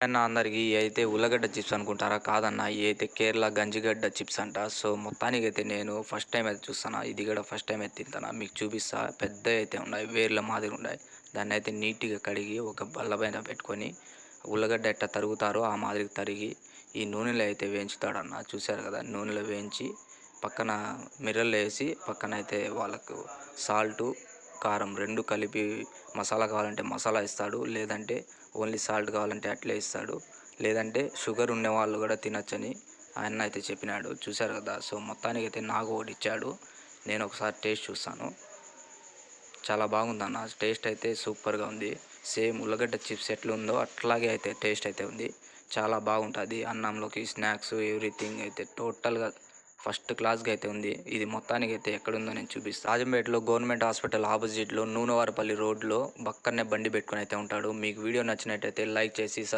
అన్న అందరికి అయితే ఉల్లగడ్డ చిప్స్ అనుకుంటారా కాదన్న ఇవి అయితే కేరళ గంజిగడ్డ చిప్స్ అంట సో మొత్తానికి అయితే నేను ఫస్ట్ టైం అయితే చూస్తాను ఇది కూడా ఫస్ట్ టైం అయితే తింటాను మీకు చూపిస్తా పెద్ద అయితే ఉన్నాయి వేర్ల మాదిరి ఉన్నాయి. దాన్ని అయితే నీట్గా కడిగి ఒక బల్ల పైన పెట్టుకొని ఉల్లగడ్డ ఎట్ట తరుగుతారో ఆ మాదిరి తరిగి ఈ నూనెలో అయితే వేయించుతాడన్న. చూశారు కదా నూనెలో వేయించి పక్కన మిర్రలు వేసి పక్కన అయితే వాళ్ళకు సాల్టు కారం రెండు కలిపి మసాలా కావాలంటే మసాలా ఇస్తాడు లేదంటే ఓన్లీ సాల్ట్ కావాలంటే అట్లే ఇస్తాడు. లేదంటే షుగర్ ఉన్న వాళ్ళు కూడా తినొచ్చని ఆయన అయితే చెప్పినాడు. చూశారు కదా? సో మొత్తానికి అయితే నాకు ఒకటి ఇచ్చాడు. నేను ఒకసారి టేస్ట్ చూస్తాను. చాలా బాగుందన్న టేస్ట్ అయితే సూపర్గా ఉంది. సేమ్ ఉల్లగడ్డ చిప్స్ ఎట్లా ఉందో అట్లాగే అయితే టేస్ట్ అయితే ఉంది. చాలా బాగుంటుంది. అన్నంలోకి స్నాక్స్ ఎవ్రీథింగ్ అయితే టోటల్గా ఫస్ట్ క్లాస్గా అయితే ఉంది. ఇది మొత్తానికి అయితే ఎక్కడుందో నేను చూపిస్తాను రాజంపేటలో గవర్నమెంట్ హాస్పిటల్ ఆపోజిట్లో నూనెవారపల్లి రోడ్లో పక్కనే బండి పెట్టుకొని అయితే ఉంటాడు. మీకు వీడియో నచ్చినట్టయితే లైక్ చేసి